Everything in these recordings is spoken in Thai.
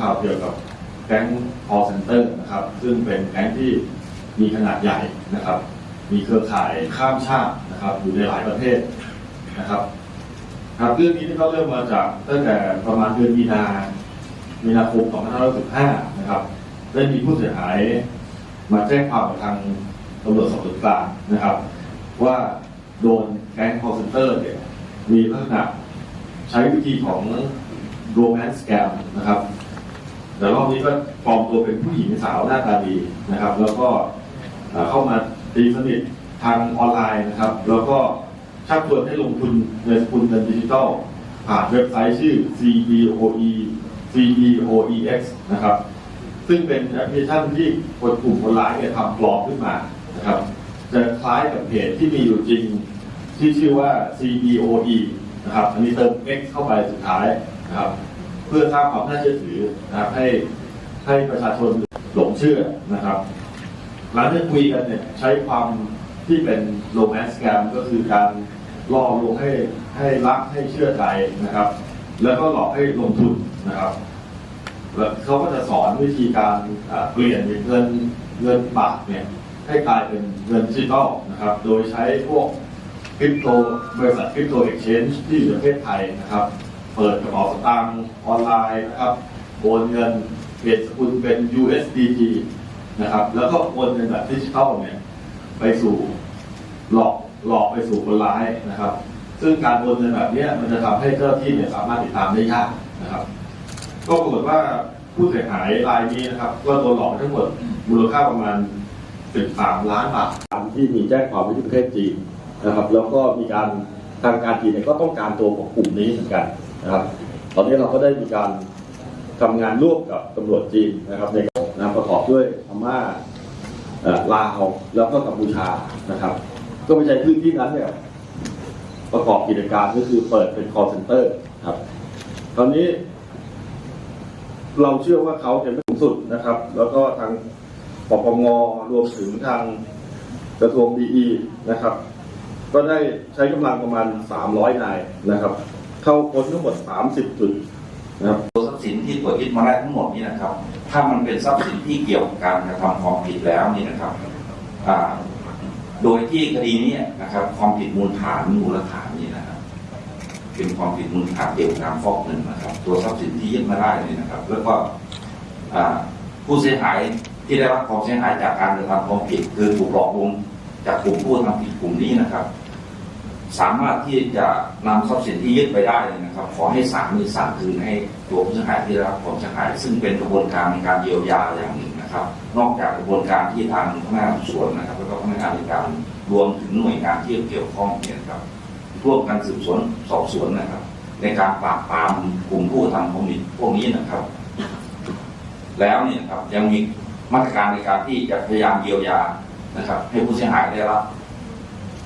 ข่าวเกี่ยวกับแก๊ง call center นะครับ ซึ่งเป็นแก๊งที่มีขนาดใหญ่นะครับ มีเครือข่ายข้ามชาตินะครับ อยู่ในหลายประเทศนะครับครับเรื่องนี้นี่ก็เริ่มมาจากตั้งแต่ประมาณเดือนมีนามีนาคม2565นะครับ ได้มีผู้เสียหายมาแจ้งความกับทางตำรวจสอบสวนกลางนะครับ ว่าโดนแก๊ง call center เนี่ยมีลักษณะใช้วิธีของ romance scam นะครับ แต่รอบนี้ก็ปลอมตัวเป็นผู้หญิงสาวหน้าตาดีนะครับ แล้วก็เข้ามาตีสนิททางออนไลน์นะครับ แล้วก็ชักชวนให้ลงทุนในสกุลเงินดิจิทัลผ่านเว็บไซต์ชื่อ CBOE CBOEX นะครับ ซึ่งเป็นแอปพลิเคชันที่คนกลุ่มคนร้ายเนี่ยทำปลอมขึ้นมานะครับ จะคล้ายกับเพจที่มีอยู่จริงที่ชื่อว่า CBOE นะครับ อันนี้เติม X เข้าไปสุดท้ายนะครับ เพื่อสร้างความน่าเชื่อถือนะครับให้ให้ประชาชนหลงเชื่อนะครับหลังจากคุยกันเนี่ยใช้ความที่เป็นโรแมนต์แกมก็คือการล่อลวงให้ให้รักให้เชื่อใจนะครับ แล้วก็หลอกให้ลงทุนนะครับแล้วเขาก็จะสอนวิธีการเปลี่ยนเงินเงินบาทเนี่ยให้กลายเป็นเงินดิจิทัลนะครับ โดยใช้พวกคริปโตบริษัทคริปโตเอ็กชแนนที่อยู่ในประเทศไทยนะครับ เปิดกระเป๋าสตางค์ออนไลน์นะครับ โอนเงินเปลี่ยนสกุลเป็น USDT นะครับ แล้วก็โอนเงินแบบดิจิทัลเนี่ยไปสู่หลอกหลอกไปสู่คนร้ายนะครับ ซึ่งการโอนเงินแบบเนี้ยมันจะทำให้เจ้าที่เนี่ยสามารถติดตามได้ยากนะครับ ก็ปรากฏว่าผู้เสียหายรายนี้นะครับ ก็โดนหลอกทั้งหมดมูลค่าประมาณ 13 ล้านบาทที่มีแจ้งความไว้ที่ประเทศจีนนะครับ แล้วก็มีการทางการจีนเนี่ยก็ต้องการตัวของกลุ่มนี้เหมือนกัน นะครับ ตอนนี้เราก็ได้มีการทำงานร่วมกับตำรวจจีนนะครับในการนะประกอบด้วยพม่าเอ่อลาวแล้วก็กัมพูชานะครับ ก็ไปใช้พื้นที่นั้นเนี่ยประกอบกิจการก็คือเปิดเป็น call center ครับ ตอนนี้ เราเชื่อว่าเขาเป็นผู้สูงสุดนะครับ แล้วก็ทางปปงรวมถึงทางกระทรวงดีนะครับ ก็ได้ใช้กำลังประมาณ 300 นายนะครับ เข้าค้นทั้งหมด 30 จุดนะครับตัวทรัพย์สินที่ตรวจยึดมาได้ทั้งหมดนี่นะครับ ถ้ามันเป็นทรัพย์สินที่เกี่ยวกับการกระทำความผิดแล้วนี่นะครับโดยที่คดีนี้นะครับ ความผิดมูลฐานมูลฐานนี่นะครับเป็นความผิดมูลฐานเกี่ยวกับการฟอกเงินนะครับ ตัวทรัพย์สินที่ยึดมาได้นี่นะครับ แล้วก็ผู้เสียหายที่ได้รับความเสียหายจากการกระทำความผิด คือถูกหลอกลวงจากกลุ่มผู้ทำผิดกลุ่มนี้นะครับ สามารถที่จะนำทรัพย์สินที่ยึดไปได้เนี่ยนะครับ ขอให้ศาลมีสั่งคืนให้ตัวผู้เสียหายที่ได้รับความเสียหาย ซึ่งเป็นกระบวนการในการเยียวยาอย่างหนึ่งนะครับ นอกจากกระบวนการที่ทางพนักงานสวนนะครับ แล้วก็พนักงานในการรวมถึงหน่วยงานที่เกี่ยวข้องเนี่ยครับร่วมกันสืบสวนสอบสวนนะครับ ในการปราบปรามกลุ่มผู้ทำความผิดพวกนี้นะครับ แล้วเนี่ยครับยังมีมาตรการในการที่จะพยายามเยียวยานะครับ ให้ผู้เสียหายได้รับ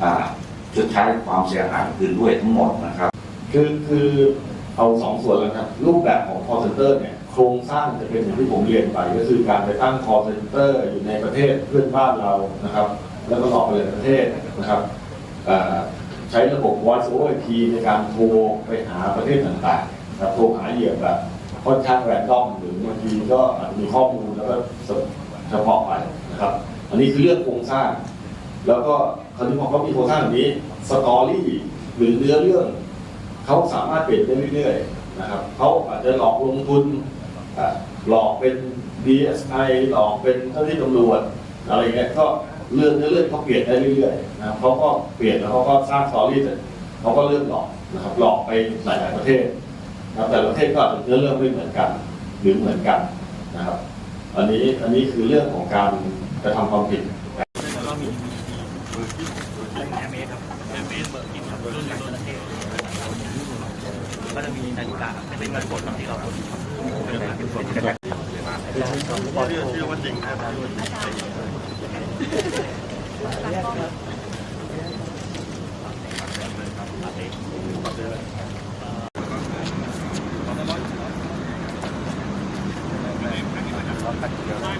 อ่า ชดใช้ความเสียหายคืนด้วยทั้งหมดนะครับ คือคือเอาสองส่วนแล้วครับรูปแบบของ call center เนี่ยโครงสร้างจะเป็นอย่างที่ผมเรียนไป ก็คือการไปตั้ง call center อยู่ในประเทศเพื่อนบ้านเรานะครับ แล้วก็หลอกไปในประเทศนะครับใช้ระบบ voice over IP ในการโทรไปหาประเทศต่างๆนะครับโทรหาเหยื่อแบบค่อนข้างแรนดอมหรือบางทีก็อาจจะมีข้อมูลแล้วก็เฉพาะไปนะครับ อันนี้คือเรื่องโครงสร้าง แล้วก็คราวนี้พอเขามีโครงสร้างแบบนี้สตอรี่หรือเนื้อเรื่องเขาสามารถเปลี่ยนได้เรื่อยๆนะครับเขาอาจจะหลอกลงทุนหลอกเป็น DSI หลอกเป็นเจ้าหน้าที่ตำรวจอะไรเงี้ยก็เรื่องเนื้อเรื่องเขาเปลี่ยนได้เรื่อยๆนะครับเขาก็เปลี่ยนแล้วเขาก็สร้างสตอรี่เสร็จเขาก็เริ่มหลอกนะครับหลอกไปหลายๆประเทศนะครับแต่ละประเทศก็อาจจะเนื้อเรื่องไม่เหมือนกันหรือเหมือนกันนะครับ อันนี้อันนี้คือเรื่องของการกระทำความผิด เป็นแอร์เมสครับแอร์เมสเบอร์กินครับรุ่นจากประเทศก็จะมีนาฬิกาเป็นเงินสดที่เราเป็นเงินสดชื่อว่าจริงครับอาจารย์คชื่อว่า